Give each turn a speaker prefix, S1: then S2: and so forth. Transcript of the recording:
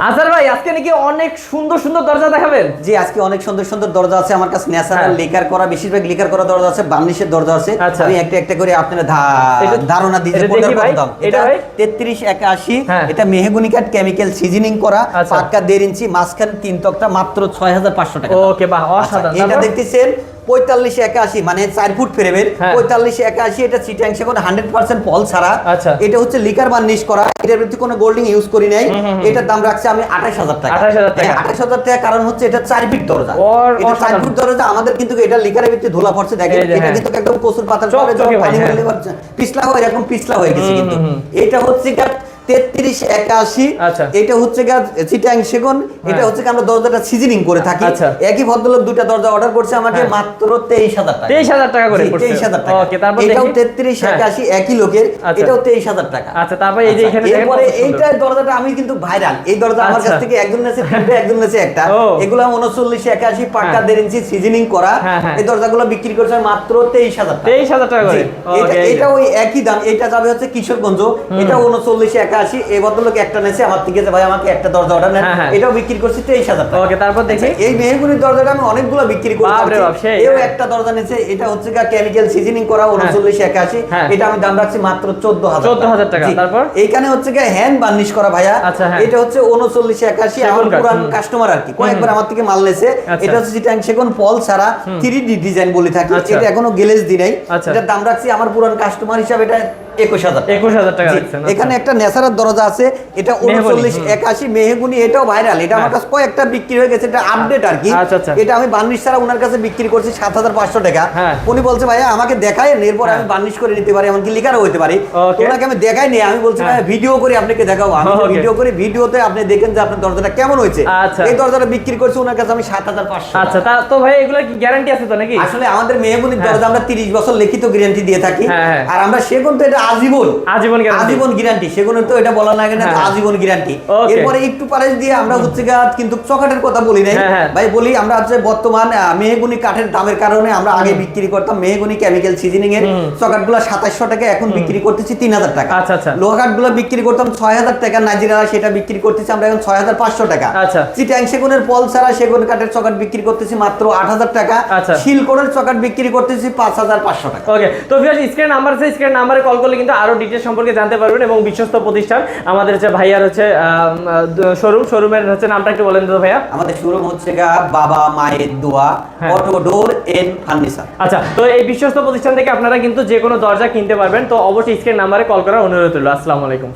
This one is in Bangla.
S1: আজার ভাই আজকে নাকি অনেক সুন্দর সুন্দর দরজা দেখাবেন
S2: জি আজকে অনেক সুন্দর সুন্দর দরজা আছে আমার কাছে ন্যাচারাল
S1: হ্যাঁ।
S2: লিকার করা বেশিরভাগ লিকার করা দরজা আছে বার্নিশের দরজা আছে
S1: আচ্ছা।
S2: আমি একটা একটা করে আপনারা ধারণা দিতে
S1: দেখি এটা
S2: এটা
S1: ভাই।
S2: তেত্রিশ একাশি
S1: হ্যাঁ।
S2: এটা মেহগুনি কাঠ কেমিক্যাল সিজনিং করা
S1: আচ্ছা।
S2: পাক্কা দেড় ইঞ্চি মাঝখান তিন তক্তা মাত্র ছয় হাজার পাঁচশো টাকা
S1: ওকে বাহ
S2: আচ্ছা,
S1: অসাধারণ
S2: এটা দেখতেছেন পঁয়তাল্লিশ একাশি মানে চার ফুট ফ্রেমের
S1: হ্যাঁ।
S2: পঁয়তাল্লিশ একাশি এটা চিটাং সেগুন হান্ড্রেড পার্সেন্ট পল ছাড়া
S1: আচ্ছা।
S2: এটা হচ্ছে লিকার বার্নিশ করা এটার ভিত্তি কোনো গোল্ডিং ইউজ করি নাই এটার দাম রাখছি আমি আঠাশ হাজার টাকা আঠাশ হাজার টাকা কারণ হচ্ছে এটা চার ফিট দরজা এটা চার। ফুট দরজা আমাদের কিন্তু এটা লিকারের ভিত্তি ধুলা পড়ছে দেখেন এটা
S1: হ্যাঁ।
S2: কিন্তু একদম কচুর পাতার পানি
S1: হ্যাঁ।
S2: ফেলে পিছলা হয়ে এরকম পিছলা হয়ে গেছে কিন্তু। এটা হচ্ছে তেত্রিশ একাশি
S1: আচ্ছা।
S2: এটা হচ্ছে চিটাং সেগুন এটা
S1: হ্যাঁ।
S2: হচ্ছে আমরা দরজাটা সিজনিং করে থাকি
S1: আচ্ছা।
S2: একই ভদ্রলোক দুটা দরজা অর্ডার করছে আমাকে
S1: হ্যাঁ।
S2: মাত্র তেইশ হাজার টাকা
S1: 23,000 টাকা করে পড়ছে।
S2: 23,000 টাকা এটাও তেত্রিশ
S1: হ্যাঁ।
S2: একাশি একই লোকের
S1: আচ্ছা।
S2: এটাও তেইশ হাজার টাকা
S1: আচ্ছা, তারপর এই যে এখানে
S2: এরপরে এইটা দরজাটা আমি কিন্তু ভাইরাল এই দরজা আমার কাছ। থেকে একজন নেছে একজন নেছে একটা এগুলো উনচল্লিশ একাশি পাক্কা। দেড় ইঞ্চি সিজনিং করা। এই দরজাগুলো বিক্রি করছে মাত্র তেইশ হাজার টাকা
S1: 23,000 টাকা করে
S2: এটা- এটা ওই একই দাম এটা যাবে হচ্ছে কিশোরগঞ্জ এটা উনচল্লিশ একাশি এই ভদ্রলোক একটা নেছে আমার থেকে যে ভাই আমাকে একটা দরজা অর্ডার নেন
S1: হ্যাঁ, হ্যাঁ।
S2: এটাও বিক্রি করছি তেইশ হাজার টাকা
S1: ওকে তারপর দেখি
S2: এই মেহগুনির দরজাটা আমি অনেকগুলো বিক্রি করে
S1: বাপ রে
S2: থাকি।
S1: বাপ, সেই,
S2: এও
S1: হ্যাঁ।
S2: একটা দরজা নিচ্ছে এটা হচ্ছে কেমিক্যাল সিজনিং করা উনচল্লিশ একাশি
S1: হ্যাঁ।
S2: এটা আমি দাম রাখছি মাত্র চোদ্দ হাজার
S1: 14,000 টাকা, তারপর?
S2: এইখানে হচ্ছে গিয়ে হ্যান্ড বার্নিশ করা ভাইয়া
S1: আচ্ছা, হ্যাঁ।
S2: এটা হচ্ছে উনচল্লিশ একাশি আমার পুরান কাস্টমার আর কি কয়েকবার আমার থেকে মাল লেছে
S1: আচ্ছা।
S2: এটা হচ্ছে চিটাং সেগুন পল ছাড়া থ্রি ডি ডিজাইন বলে থাকি
S1: আচ্ছা।
S2: এটা এখনও গ্লেজ দি নাই
S1: আচ্ছা।
S2: এটার দাম রাখছি আমার পুরান কাস্টমার হিসাবে এটা একুশ হাজার টাকা।
S1: 21,000 টাকা আচ্ছা।
S2: এখানে একটা দরজা আছে এটা উনচল্লিশ একাশি মেহগুনি এটাও ভাইরাল এটা আমার
S1: হ্যাঁ।
S2: কাছে কয়েকটা বিক্রি হয়ে গেছে এটা আপডেট আর কি
S1: আচ্ছা, আচ্ছা।
S2: এটা আমি বার্নিশ ছাড়া ওনার কাছে বিক্রি করছি সাত হাজার পাঁচশো টাকা
S1: হ্যাঁ।
S2: উনি বলছে ভাইয়া আমাকে দেখায় এরপর আমি বার্নিশ করে নিতে পারি এমনকি লিখারও হতে পারি ওনাকে আমি দেখাই নি আমি বলছি
S1: হ্যাঁ।
S2: ভাইয়া ভিডিও করে আপনাকে দেখাবো আমি ভিডিও করে ভিডিওতে আপনি দেখেন যে আপনার দরজাটা কেমন হয়েছে। এই দরজাটা বিক্রি করছি ওনার কাছে আমি সাত হাজার পাঁচশো
S1: আচ্ছা তা তো ভাই এগুলো কি গ্যারান্টি আছে তো নাকি
S2: আসলে আমাদের মেহগুনির
S1: হ্যাঁ।
S2: দরজা আমরা তিরিশ বছর লিখিত গ্যারান্টি দিয়ে থাকি
S1: হ্যাঁ, হ্যাঁ।
S2: আর আমরা সেগুন তো এটা আজীবন
S1: আজীবন
S2: আজীবন গ্যারান্টি সেগুনের তো এটা বলা লাগে না
S1: হ্যাঁ।
S2: আজীবন গ্যারান্টি এরপরে একটু প্রাইস দিয়ে আমরা হচ্ছে কিন্তু চকাটের কথা বলি নাই।
S1: হ্যাঁ, হ্যাঁ।
S2: ভাই বলি আমরা হচ্ছে বর্তমান মেহগুনি কাঠের দামের কারণে আমরা আগে বিক্রি করতাম মেহগুনি কেমিক্যাল সিজনিং এর
S1: হুম।
S2: চকাটগুলো সাতাশশো টাকা এখন বিক্রি করতেছি তিন হাজার টাকা।
S1: আচ্ছা, আচ্ছা।
S2: লোহা বিক্রি করতাম ছয় হাজার টাকা নাজিরা সেটা বিক্রি করতেছি আমরা এখন ছয় হাজার পাঁচশো টাকা।
S1: আচ্ছা।
S2: চিটাং সেগুনের পল ছাড়া সেগুন কাঠের চকাট বিক্রি করতেছি মাত্র আট হাজার টাকা। শিলকোড়ের চকাট বিক্রি করতেছি পাঁচ হাজার পাঁচশো টাকা।
S1: ওকে তো স্ক্রিন নাম্বার আছে স্ক্রিন নাম্বারে কল করলে কিন্তু আরও ডিটেল সম্পর্কে জানতে পারবেন এবং বিশ্বস্ত প্রতিষ্ঠান আমাদের যে ভাইয়ার হচ্ছে শোরুম শোরুমের হচ্ছে নামটা একটু বলেন তো ভাইয়া।
S2: আমাদের শোরুম হচ্ছে বাবা মায়ের দোয়া
S1: auto door
S2: auto door and furniture
S1: আচ্ছা তো এই বিশ্বস্ত প্রতিষ্ঠান থেকে আপনারা কিন্তু যে কোনো দরজা কিনতে পারবেন তো অবশ্যই স্ক্রিন নাম্বারে কল করার অনুরোধ রইল। আসসালামু আলাইকুম।